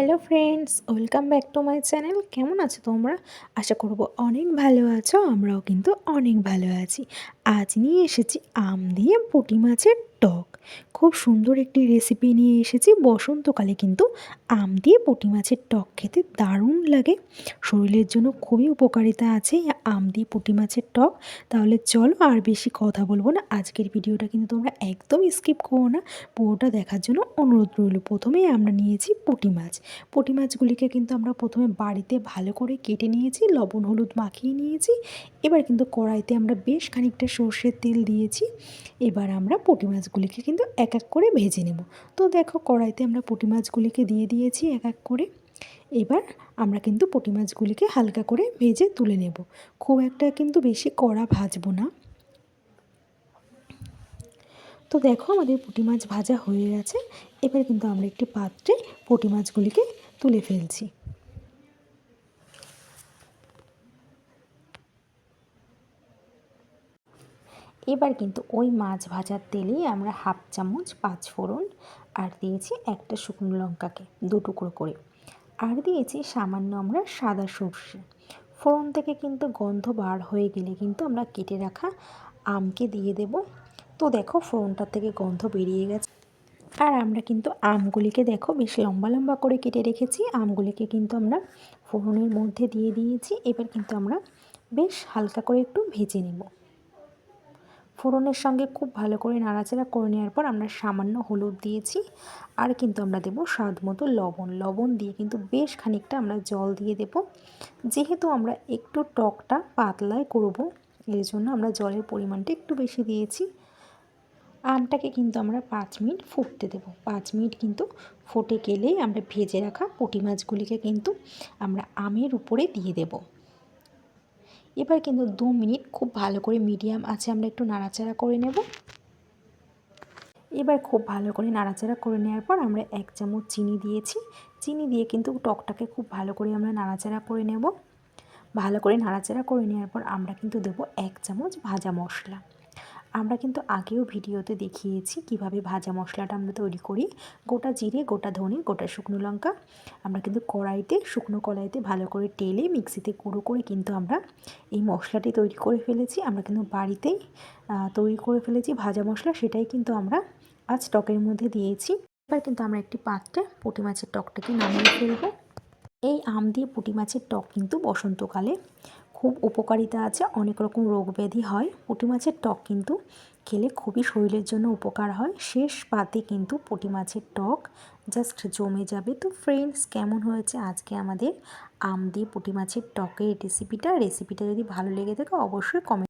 Hello friends welcome back to my channel কেমন আছো তোমরা? আশা করব অনেক ভালো আছো, আমরাও কিন্তু অনেক ভালো আছি। আজ নিয়ে এসেছি আম দিয়ে পুঁটি মাছের টক। খুব সুন্দর একটি রেসিপি নিয়ে এসেছি। বসন্তকালে কিন্তু আম দিয়ে পুঁটি মাছের টক খেতে দারুণ লাগে। শরীরের জন্য খুবই উপকারিতা আছে আম দিয়ে পুঁটি মাছের টক। তাহলে চলো আর বেশি কথা বলব না। আজকের ভিডিওটা কিন্তু তোমরা একদম স্কিপ করো না। পুরোটা দেখার জন্য অনুরোধ রইল। প্রথমেই আমরা নিয়েছি পুঁটি মাছ। পুঁটি মাছগুলিকে কিন্তু আমরা প্রথমে বাড়িতে ভালো করে কেটে নিয়েছি, লবণ, হলুদ মাখিয়ে নিয়েছি। এবার কিন্তু কড়াইতে আমরা বেশ খানিকটা সর্ষের তেল দিয়েছি। এবার আমরা পুঁটি মাছগুলিকে কিন্তু এক এক করে ভেজে নেব। তো দেখো কড়াইতে আমরা পুঁটি মাছগুলিকে দিয়ে দিয়েছি এক এক করে। এবার আমরা কিন্তু পুঁটি মাছগুলিকে হালকা করে ভেজে তুলে নেব। খুব একটা কিন্তু বেশি কড়া ভাজবো না। তো দেখো আমাদের পুঁটি মাছ ভাজা হয়ে গেছে। এবার কিন্তু আমরা একটি পাত্রে পুঁটি মাছগুলিকে তুলে ফেলছি। এবার কিন্তু ওই মাছ ভাজার তেলেই আমরা হাফ চামচ পাঁচ ফোড়ন আর দিয়েছি একটা শুকনো লঙ্কাকে দু টুকরো করে। আর দিয়েছি সামান্য আমরা সাদা সর্ষে। ফোড়ন থেকে কিন্তু গন্ধ বার হয়ে গেলে কিন্তু আমরা কেটে রাখা আমকে দিয়ে দেব। তো দেখো ফোড়নটার থেকে গন্ধ বেরিয়ে গেছে। আর আমরা কিন্তু আমগুলিকে দেখো বেশ লম্বা লম্বা করে কেটে রেখেছি। আমগুলিকে কিন্তু আমরা ফোড়নের মধ্যে দিয়ে দিয়েছি। এবার কিন্তু আমরা বেশ হালকা করে একটু ভেজে নেব। ফোড়নের সঙ্গে খুব ভালো করে নাড়াচাড়া করে নেওয়ার পর আমরা সামান্য হলুদ দিয়েছি। আর কিন্তু আমরা দেব স্বাদ মতো লবণ। লবণ দিয়ে কিন্তু বেশ খানিকটা আমরা জল দিয়ে দেব। যেহেতু আমরা একটু টকটা পাতলায় করব, এর জন্য আমরা জলের পরিমাণটা একটু বেশি দিয়েছি। আমটাকে কিন্তু আমরা পাঁচ মিনিট ফুটতে দেব। পাঁচ মিনিট কিন্তু ফুটে গেলেই আমরা ভেজে রাখা পুঁটি মাছগুলিকে কিন্তু আমরা আমের উপরে দিয়ে দেব। এবার কিন্তু দু মিনিট খুব ভালো করে মিডিয়াম আছে, আমরা একটু নাড়াচাড়া করে নেব। এবার খুব ভালো করে নাড়াচাড়া করে নেওয়ার পর আমরা এক চামচ চিনি দিয়েছি। চিনি দিয়ে কিন্তু টকটাকে খুব ভালো করে আমরা নাড়াচাড়া করে নেব। ভালো করে নাড়াচাড়া করে নেওয়ার পর আমরা কিন্তু দেবো এক চামচ ভাজা মশলা। আমরা কিন্তু আগেও ভিডিওতে দেখিয়েছি কীভাবে ভাজা মশলাটা আমরা তৈরি করি। গোটা জিরে, গোটা ধনে, গোটা শুকনো লঙ্কা। আমরা কিন্তু কড়াইতে, শুকনো কড়াইতে ভালো করে টেলে মিক্সিতে গুঁড়ো করে কিন্তু আমরা এই মশলাটি তৈরি করে ফেলেছি। আমরা কিন্তু বাড়িতেই তৈরি করে ফেলেছি ভাজা মশলা। সেটাই কিন্তু আমরা আজ টকের মধ্যে দিয়েছি। এবার কিন্তু আমরা একটি পাত্রে পুঁটি মাছের টকটাকে নামিয়ে ফেলব। এই আম দিয়ে পুঁটি মাছের টক কিন্তু বসন্তকালে। খুব উপকারিতা আছে, অনেক রকম রোগ ব্যাধি হয়। পুঁটি মাছের টক কিন্তু খেলে খুবই শরীরের জন্য উপকার হয়। শেষ পাতে কিন্তু পুঁটি মাছের টক জাস্ট জমে যাবে। তো ফ্রেন্ডস কেমন হয়েছে আজকে আমাদের আম দিয়ে পুঁটি মাছের টকের রেসিপিটা রেসিপিটা যদি ভালো লেগে থাকে, অবশ্যই কমেন্ট